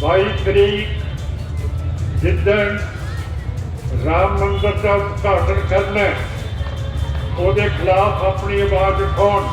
22 ਤਰੀਕ ਜਿੱਦਣ ਰਾਮ ਮੰਦਰ ਦਾ ਉਦਘਾਟਨ ਕਰਨਾ ਉਹਦੇ ਖਿਲਾਫ ਆਪਣੀ ਆਵਾਜ਼ ਉਠਾਉਣ।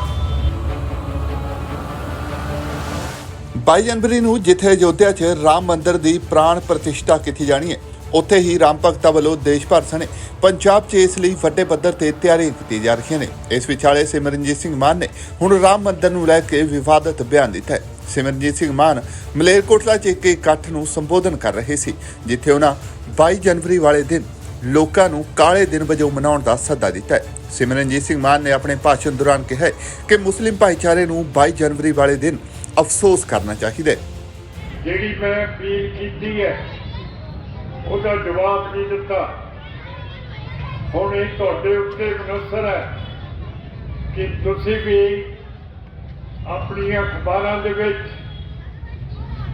22 ਜਨਵਰੀ ਨੂੰ ਜਿੱਥੇ ਅਯੋਧਿਆ 'ਚ ਰਾਮ ਮੰਦਿਰ ਦੀ ਪ੍ਰਾਣ ਪ੍ਰਤਿਸ਼ਠਾ ਕੀਤੀ ਜਾਣੀ ਹੈ, ਉੱਥੇ ਹੀ ਰਾਮ ਭਗਤਾਂ ਵੱਲੋਂ ਦੇਸ਼ ਭਰ ਸਣੇ ਪੰਜਾਬ 'ਚ ਇਸ ਲਈ ਵੱਡੇ ਪੱਧਰ ਤੇ ਤਿਆਰੀਆਂ ਕੀਤੀਆਂ ਜਾ ਰਹੀਆਂ ਨੇ। ਇਸ ਵਿਚਾਲੇ ਸਿਮਰਨਜੀਤ ਸਿੰਘ ਮਾਨ ਨੇ ਹੁਣ ਰਾਮ ਮੰਦਿਰ ਨੂੰ ਲੈ ਕੇ ਵਿਵਾਦਤ ਬਿਆਨ ਦਿੱਤਾ ਹੈ। ਸਿਮਰਨਜੀਤ ਸਿੰਘ ਮਾਨ ਮਲੇਰਕੋਟਲਾ 'ਚ ਇੱਕ ਇਕੱਠ ਨੂੰ ਸੰਬੋਧਨ ਕਰ ਰਹੇ ਸੀ, ਜਿੱਥੇ ਉਹਨਾਂ 22 ਜਨਵਰੀ ਵਾਲੇ ਦਿਨ ਲੋਕਾਂ ਨੂੰ ਕਾਲੇ ਦਿਨ ਵਜੋਂ ਮਨਾਉਣ ਦਾ ਸੱਦਾ ਦਿੱਤਾ ਹੈ। ਸਿਮਰਨਜੀਤ ਸਿੰਘ ਮਾਨ ਨੇ ਆਪਣੇ ਭਾਸ਼ਣ ਦੌਰਾਨ ਕਿਹਾ ਹੈ ਕਿ ਮੁਸਲਿਮ ਭਾਈਚਾਰੇ ਨੂੰ 22 ਜਨਵਰੀ ਵਾਲੇ ਦਿਨ ਅਫਸੋਸ ਕਰਨਾ ਚਾਹੀਦਾ ਹੈ। ਜਿਹੜੀ ਮੈਂ ਅਪੀਲ ਕੀਤੀ ਹੈ, ਉਹਦਾ ਜਵਾਬ ਨਹੀਂ ਦਿੱਤਾ। ਹੁਣ ਇਹ ਤੁਹਾਡੇ ਉੱਤੇ ਮਨਸਰ ਹੈ ਕਿ ਤੁਸੀਂ ਵੀ ਆਪਣੀਆਂ ਅਖਬਾਰਾਂ ਦੇ ਵਿੱਚ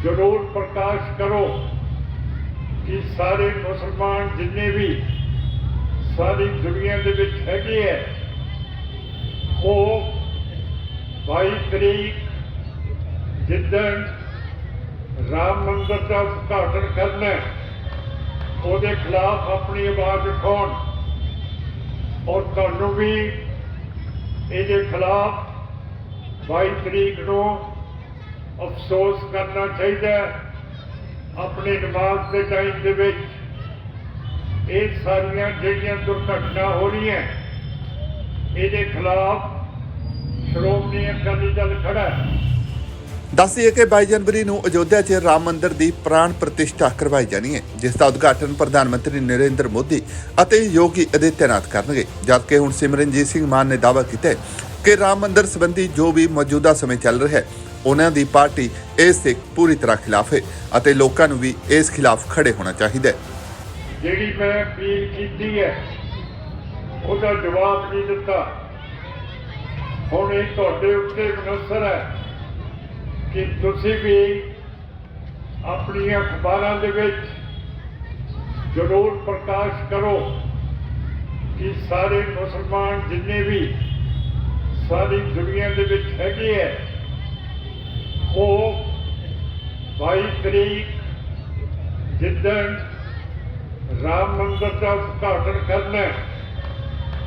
ਜ਼ਰੂਰ ਪ੍ਰਕਾਸ਼ ਕਰੋ ਕਿ ਸਾਰੇ ਮੁਸਲਮਾਨ ਜਿੰਨੇ ਵੀ ਸਾਰੀ ਦੁਨੀਆ ਦੇ ਵਿੱਚ ਹੈਗੇ ਹੈ ਉਹ 22 ਤਰੀਕ ਜਿੱਦਣ ਰਾਮ ਮੰਦਰ ਦਾ ਉਦਘਾਟਨ ਕਰਨਾ ਉਹਦੇ ਖਿਲਾਫ ਆਪਣੀ ਆਵਾਜ਼ ਉਠਾਉਣ ਔਰ ਤੁਹਾਨੂੰ ਵੀ ਇਹਦੇ ਖਿਲਾਫ 22 ਤਰੀਕ ਨੂੰ ਅਫਸੋਸ ਕਰਨਾ ਚਾਹੀਦਾ ਹੈ ਨਮਾਜ਼ ਦੇ ਟਾਈਮ ਦੇ ਵਿੱਚ। ਇਹ ਸਾਰੀਆਂ ਜਿਹੜੀਆਂ ਦੁਰਘਟਨਾ ਹੋ ਰਹੀਆਂ, ਇਹਦੇ ਖਿਲਾਫ ਸ਼੍ਰੋਮਣੀ ਅਕਾਲੀ ਦਲ ਖੜਾ ਹੈ। ਦੱਸੀਏ ਕਿ 22 ਜਨਵਰੀ ਨੂੰ ਅਯੋਧਿਆ 'ਚ ਰਾਮ ਮੰਦਿਰ ਦੀ ਪ੍ਰਾਣ ਪ੍ਰਤਿਸ਼ਠਾ ਕਰਵਾਈ ਜਾਣੀ ਹੈ, ਜਿਸ ਦਾ ਉਦਘਾਟਨ ਪ੍ਰਧਾਨ ਮੰਤਰੀ ਨਰਿੰਦਰ ਮੋਦੀ ਅਤੇ ਯੋਗੀ ਆਦਿੱਤਿਆਨਾਥ ਕਰਨਗੇ। ਜਦਕਿ ਹੁਣ ਸਿਮਰਨਜੀਤ ਸਿੰਘ ਮਾਨ ਨੇ ਦਾਅਵਾ ਕੀਤਾ ਕਿ ਰਾਮ ਮੰਦਿਰ ਸੰਬੰਧੀ ਜੋ ਵੀ ਮੌਜੂਦਾ ਸਮੇਂ ਚੱਲ ਰਿਹਾ ਹੈ, ਉਹਨਾਂ ਦੀ ਪਾਰਟੀ ਇਸ ਦੇ ਪੂਰੀ ਤਰ੍ਹਾਂ ਖਿਲਾਫ ਹੈ ਅਤੇ ਲੋਕਾਂ ਨੂੰ ਵੀ ਇਸ ਖਿਲਾਫ ਖੜੇ ਹੋਣਾ ਚਾਹੀਦਾ ਹੈ। ਜਿਹੜੀ ਮੈਂ ਅਪੀਲ ਕੀਤੀ ਹੈ, ਉਹਦਾ ਜਵਾਬ ਨਹੀਂ ਦਿੱਤਾ। ਹੁਣ ਇਹ ਤੁਹਾਡੇ ਉੱਤੇ ਮਨਸਰ ਹੈ ਕਿ ਤੁਸੀਂ ਵੀ ਆਪਣੀਆਂ ਅਖਬਾਰਾਂ ਦੇ ਵਿੱਚ ਜ਼ਰੂਰ ਪ੍ਰਕਾਸ਼ ਕਰੋ ਕਿ ਸਾਰੇ ਮੁਸਲਮਾਨ ਜਿੰਨੇ ਵੀ ਸਾਰੀ ਦੁਨੀਆ ਦੇ ਵਿੱਚ ਹੈਗੇ ਹੈ। ਉਹ 22 ਤਰੀਕ ਜਿੱਦਣ ਰਾਮ ਮੰਦਰ ਦਾ ਉਦਘਾਟਨ ਕਰਨਾ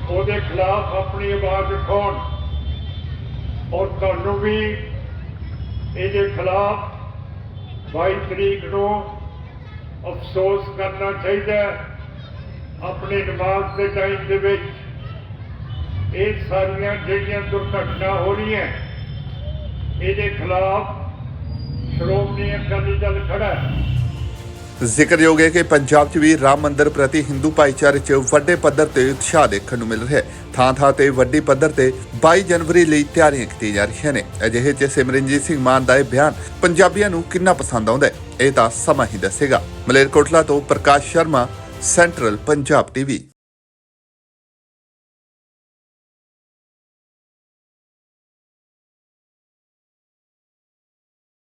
ਉਹਦੇ ਖਿਲਾਫ ਆਪਣੀ ਆਵਾਜ਼ ਉਠਾਉਣ। ਔਰ ਤੁਹਾਨੂੰ ਵੀ ਇਹਦੇ ਖਿਲਾਫ 22 ਤਰੀਕ ਨੂੰ ਅਫਸੋਸ ਕਰਨਾ ਚਾਹੀਦਾ ਆਪਣੇ ਆਪਣੀ ਨਮਾਜ਼ ਦੇ ਟਾਈਮ ਦੇ ਵਿੱਚ। ਇਹ ਸਾਰੀਆਂ ਜਿਹੜੀਆਂ ਦੁਰਘਟਨਾ ਹੋ ਰਹੀਆਂ, ਇਹਦੇ ਖਿਲਾਫ ਸ਼੍ਰੋਮਣੀ ਅਕਾਲੀ ਦਲ ਖੜਾ ਹੈ। ਜ਼ਿਕਰਯੋਗ ਹੈ ਕਿ ਪੰਜਾਬ 'ਚ ਵੀ ਰਾਮ ਮੰਦਿਰ ਪ੍ਰਤੀ ਹਿੰਦੂ ਭਾਈਚਾਰੇ 'ਚ ਵੱਡੇ ਪੱਧਰ ਤੇ ਉਤਸ਼ਾਹ ਦੇਖਣ ਨੂੰ ਮਿਲ ਰਿਹਾ ਹੈ। ਥਾਂ-ਥਾਂ ਤੇ ਵੱਡੀ ਪੱਧਰ ਤੇ 22 ਜਨਵਰੀ ਲਈ ਤਿਆਰੀਆਂ ਕੀਤੀਆਂ ਜਾ ਰਹੀਆਂ ਨੇ। ਅਜਿਹੇ 'ਚ ਸਿਮਰਨਜੀਤ ਸਿੰਘ ਮਾਨ ਦਾ ਇਹ ਬਿਆਨ ਪੰਜਾਬੀਆਂ ਨੂੰ ਕਿੰਨਾ ਪਸੰਦ ਆਉਂਦਾ ਹੈ, ਇਹ ਤਾਂ ਸਮਾਂ ਹੀ ਦੱਸੇਗਾ। ਮਲੇਰਕੋਟਲਾ ਤੋਂ ਪ੍ਰਕਾਸ਼ ਸ਼ਰਮਾ, ਸੈਂਟਰਲ ਪੰਜਾਬ ਟੀਵੀ।